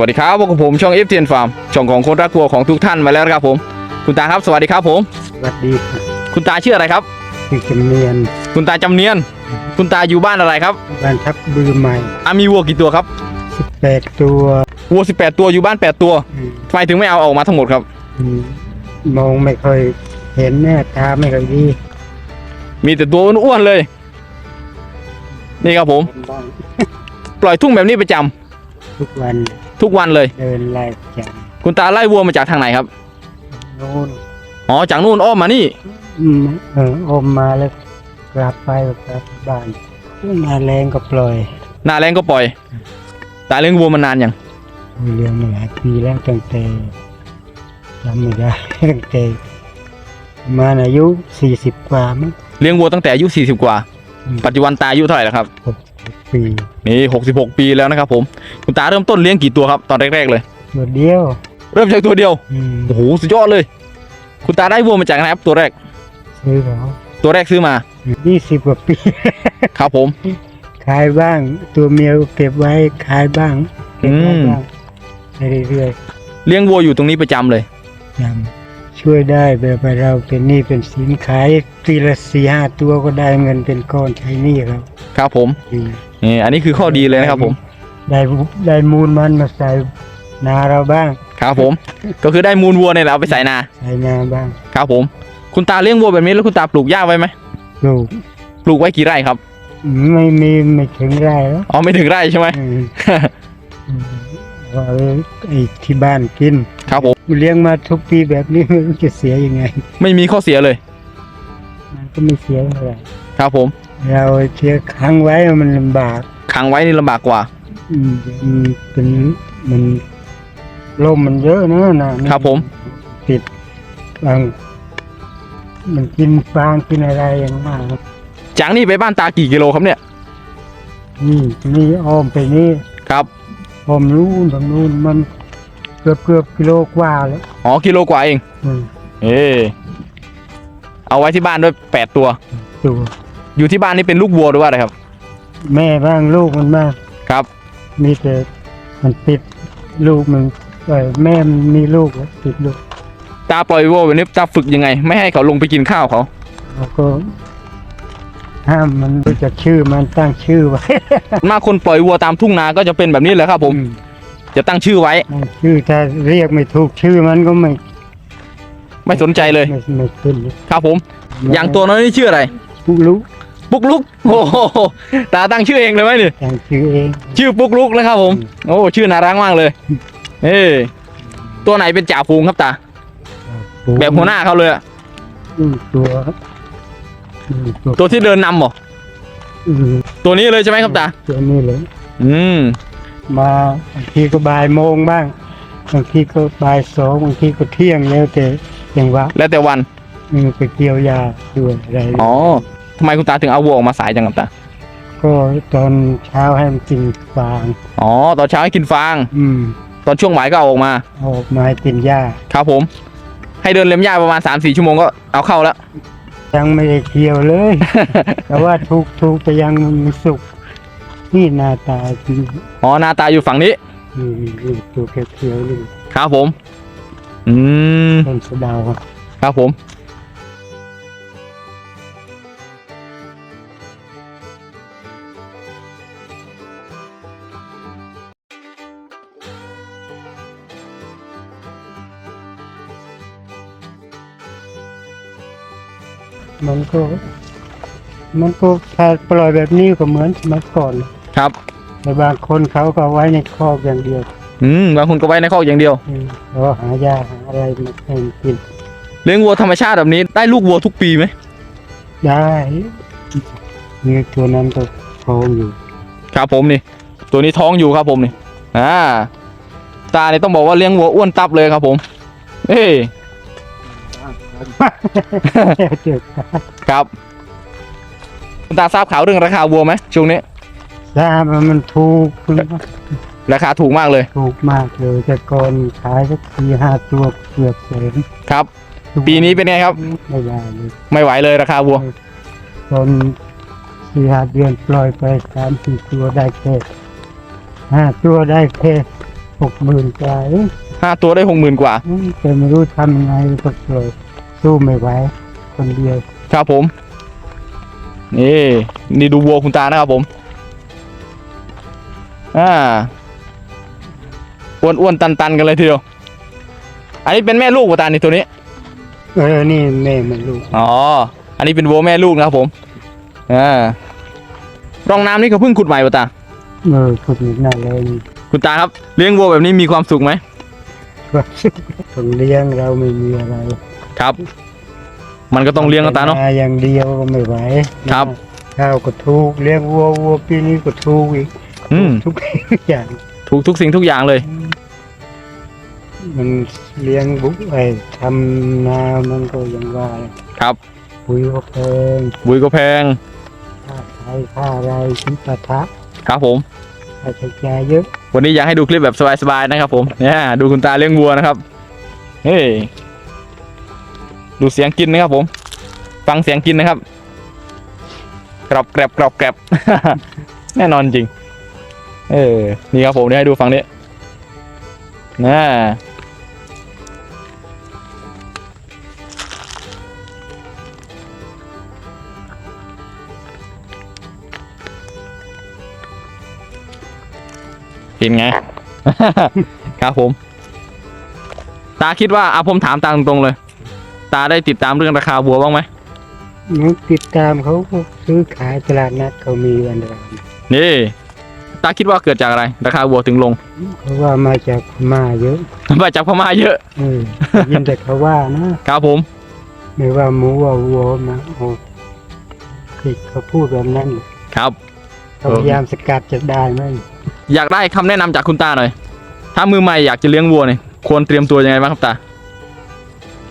วัสดีครับพวกบผมช่องเอฟเทียนฟาร์มช่องของคนรักวัวของทุกท่านมาแล้วนะครับผม คุณตาครับสวัสดีครับผม สวัสดีครับคุณตาชื่ออะไรครับคือจำเนียนคุณตาจำเนียน คุณตาอยู่บ้านอะไรครับบ้านทับบือใหม่อามีวัวกี่ตัวครับ18ตัววัว18 ตัวอยู่บ้าน 8 ตัวอืมทำไมถึงไม่เอาออกมาทั้งหมดครับ อืมมองไม่ค่อยเห็นแน่ตาไม่ค่อยดีมีแต่ตัวอ้วนๆเลย นี่ครับผมเห็นบ้างปล่อยทุ่งแบบนี้ประจำทุกวัน ทุกวันเลย เดินไล่จับคุณตาไล่วัวมาจากทางไหนครับโน่นอ๋อ จากนู่นอ้อมมานี่ อืมเอออมมาแล้วกลับไปกลับบ้านมาแรงก็ปล่อยหน้าแรงก็ปล่อย ตาเลี้ยงวัวมานานยัง เลี้ยงมาหลายปีแล้วตั้งแต่จำไม่ได้ ตั้งแต่ประมาณอายุ40กว่ามั้งเลี้ยงวัวตั้งแต่อายุ40 กว่าอืมปัจจุบันตาอายุเท่าไหร่แล้วครับ หก ปีนี่66 ปีแล้วนะครับผมคุณตาเริ่มต้นเลี้ยงกี่ตัวครับตอนแรกๆเลย ตัวเดียว เริ่มจากตัวเดียวอืมโอ้โหสุดยอดเลย คุณตาได้วัวมาจากไหนครับตัวแรก ซื้อเขาตัวแรกซื้อมา ยี่สิบกว่าปี ครับผม ขายบ้าง ตัวเมียก็เก็บไว้ขายบ้างเก็บไว้อืมบ้างไปเรื่อยเลี้ยงวัวอยู่ตรงนี้ประจำเลย ๆยังช่วยได้แบบว่าเราเป็นหนี้เป็นสินขายทีละสี่ห้าตัวก็ได้เงินเป็นก้อนใช้หนี้ครับ ครับผมอืมนี่อันนี้คือข้อดีเลยนะครับผม ได้ได้มูลมันมาใส่นาเราบ้าง ครับผม ก็คือได้มูลวัวเนี่ยแหละเอาไปใส่นา ใส่นาบ้าง ครับผม คุณตาเลี้ยงวัวแบบนี้แล้วคุณตาปลูกหญ้าไว้ไหมลูก ปลูกไว้กี่ไร่ครับ ไม่มีไม่ถึงไรแล้วอ๋อไม่ถึงไร่ใช่ไหมอืมอืมว่าเออไอ้ที่บ้านกิน ครับผมเลี้ยงมาทุกปีแบบนี้ไม่รู้จะเสียยังไง ไม่มีข้อเสียเลย มันก็ไม่เสียเท่าไหร่ครับผม เราเชียร์ค้างไว้มันลำบากขังไว้นี่ลำบากกว่า อืมมันเป็นมันลมมันเยอะนะนะครับ ผม ติดบางมันกินฟางกินอะไรอย่างมากจากนี่ไปบ้านตากี่กิโลครับเนี่ย นี่นี่อ้อมไปนี่ครับ อ้อมนู้นทางนู้นมันเกือบเกือบกิโลกว่าแล้วอ๋อ กิโลกว่าเอง อืมเออเอาไว้ที่บ้านด้วยแปดตัว ตัว อยู่ที่บ้านนี่เป็นลูกวัวหรือว่าอะไรครับ แม่บ้างลูกมันบ้างครับ มีแต่มันติดลูกมันเออแม่มันมีลูกแล้วติดลูกตาปล่อยวัวแบบนี้ตาฝึกยังไง ไม่ให้เขาลงไปกินข้าวเขาแล้วก็ ห้ามมันรู้จักชื่อมันตั้งชื่อไว้มากคนปล่อยวัวตามทุ่งนาก็จะเป็นแบบนี้แหละครับผมอืจะตั้งชื่อไว้ ตั้งชื่อถ้าเรียกไม่ถูกชื่อมันก็ไม่ไม่สนใจเลย ไม่ไม่ขึ้นครับผม อย่างตัวน้อยนี่ชื่ออะไรปุ๊กลุก ปุ๊กลุกโอ้โหตาตั้งชื่อเองเลยไหมนี่ตั้งชื่อเองชื่อปุ๊กลุกนะครับผม โอ้ชื่อน่ารักมากเลยเอ้ตัวไหนเป็นจ่าฝูงครับตา แบบหัวหน้าเขาเลยอะอืมตัวอืมตัวตัวที่เดินนำเหรออืมตัวนี้เลยใช่ไหมครับตาตัวนี้เลย อืมมาบางทีก็บ่ายโมงบ้างบางทีก็บ่ายสองบางทีก็เที่ยงแล้วแต่จังหวะแล้วแต่วันอืมไปเกี่ยวยาด้วยอะไรอ๋อ ทำไมคุณตาถึงเอาวัวออกมาสายจังครับตาก็ตอนเช้าให้มันกินฟางอ๋อตอนเช้าให้กินฟาง อืมตอนช่วงบ่ายก็เอาออกมาเอาออกมาให้กินหญ้า ครับผม ให้เดินเล็มหญ้าประมาณ3าสี่ชั่วโมงก็เอาเข้าแล้ว ยังไม่ได้เกี่ยวเลย แต่ว่าถูกถูกแต่ยังไม่สุกนี่หน้าตาจริงอ๋อหน้าตาอยู่ฝั่งนี้นี่นี่ตัวเขียวๆนี่ครับผม อืม ต้นสะเดาวครับผม มันก็ มันก็ถ้าปล่อยแบบนี้ก็เหมือนสมัยก่อน ครับ แต่บางคนเขาก็เอาไว้ในคอกอย่างเดียวอืมบางคนก็ไว้ในคอกอย่างเดียวอืมแล้วหายาหาอะไรมาให้มันกินเลี้ยงวัวธรรมชาติแบบนี้ได้ลูกวัวทุกปีไหมได้นี่ตัวนั้นก็ท้องอยู่ ครับผมนี่ ตัวนี้ท้องอยู่ครับผมนี่อ่าตาเนี่ยต้องบอกว่าเลี้ยงวัวอ้วนตับเลยครับผมเอ้ย เจ็บครับ คุณตาทราบข่าวเรื่องราคาวัวไหมช่วงนี้ทราบว่ามันถูกราคาถูกมากเลยถูกมากเลย แต่ก่อนขายสักสี่ห้าตัวเกือบแสนครับ ปีนี้เป็นไงครับ ไม่ได้เลยไม่ไหวเลยราคาวัวตอนสี่ห้าเดือนปล่อยไปสามสี่ตัวได้แค่ห้าตัวได้แค่หกหมื่นกว่าเอ้ยห้าตัวได้หกหมื่นกว่าอืมแต่ไม่รู้ทำยังไงก็เลย สู้ไม่ไหวคนเดียวครับผม นี่ นี่ดูวัวคุณตานะครับผม อ่าอ้วนอ้วนตันตันๆกันเลยทีเดียว อันนี้เป็นแม่ลูกป่ะตานี่ตัวนี้ เออ นี่แม่มันลูก อ๋อ อันนี้เป็นวัวแม่ลูกนะครับผม อ่า ร่องน้ำนี่เขาเพิ่งขุดใหม่ป่ะตา เออคนนี้น่าเลยคุณตาครับ เลี้ยงวัวแบบนี้มีความสุขไหมต้องเลี้ยงเราไม่มีอะไร ครับ มันก็ต้องเลี้ยงกันตาเนาะมอย่างเดียวก็ไม่ไหวครับข้าวก็ถูกเลี้ยงวัววัวปีนี้ก็ถูกอีกอืมทุกอย่างถูกทุกสิ่งทุกอย่างเลย มันเลี้ยงบุกไอ้ทำนามันก็ยังว่าครับปุ๋ยก็แพงบุยก็แพงค่าไฟค่าอะไรชิ้นปะทะครับผม ค่าใช้จ่ายเยอะ วันนี้อยากให้ดูคลิปแบบสบายๆนะครับผมเนี่ยดูคุณตาเลี้ยงวัวนะครับ เฮ้ย ดูเสียงกินนะครับผม ฟังเสียงกินนะครับกรอบแกรบกรอบแกรบแน่นอนจริง เออ นี่ครับผมเดี๋ยวให้ดูฟังนี้น่าเห็นไง ครับผม ตาคิดว่าเอาผมถามตาตรงๆเลย ตาได้ติดตามเรื่องราคาวัวบ้างไหมมันติดตามเขาก็ซื้อขายตลาดนัดเขามีอันเดียวนี่ ตาคิดว่าเกิดจากอะไร ราคาวัวถึงลงเพราะว่ามาจากพม่าเยอะมาจากพม่าเยอะเออยินแต่เขาว่านะครับผมไม่ว่าหมูว่าวัวมาโอ้คือเขาพูดแบบนั้นครับเขาพยายามสกัดจะได้ไหมอยากได้คำแนะนำจากคุณตาหน่อย ถ้ามือใหม่อยากจะเลี้ยงวัวเนี่ยควรเตรียมตัวยังไงบ้างครับตา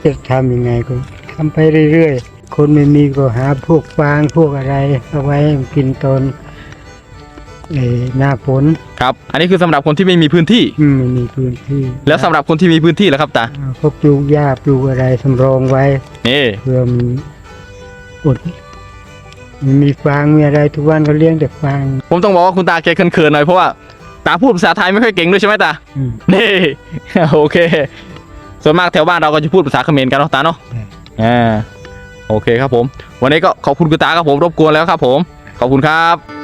จะทำยังไงก็ทำไปเรื่อยๆ คนไม่มีก็หาพวกฟางพวกอะไรเอาไว้กินตอนเอ่อหน้าฝนครับ อันนี้คือสำหรับคนที่ไม่มีพื้นที่อืมไม่มีพื้นที่ แล้วสำหรับคนที่มีพื้นที่แล้วครับตาอ่าพวกปลูกหญ้าปลูกอะไรสำรองไว้นี่เพื่อมันอดมันมีฟางมีอะไรทุกวันก็เลี้ยงแต่ฟาง ผมต้องบอกว่าคุณตาแกเขินๆหน่อยเพราะว่าตาพูดภาษาไทยไม่ค่อยเก่งด้วยใช่ไหมตาอืมนี่โอเค ส่วนมากแถวบ้านเราก็จะพูดภาษาเขมรกันเนาะตาเนาะใช่อ่าโอเคครับผม วันนี้ก็ขอบคุณคุณตาครับผมรบกวนแล้วครับผม ขอบคุณครับ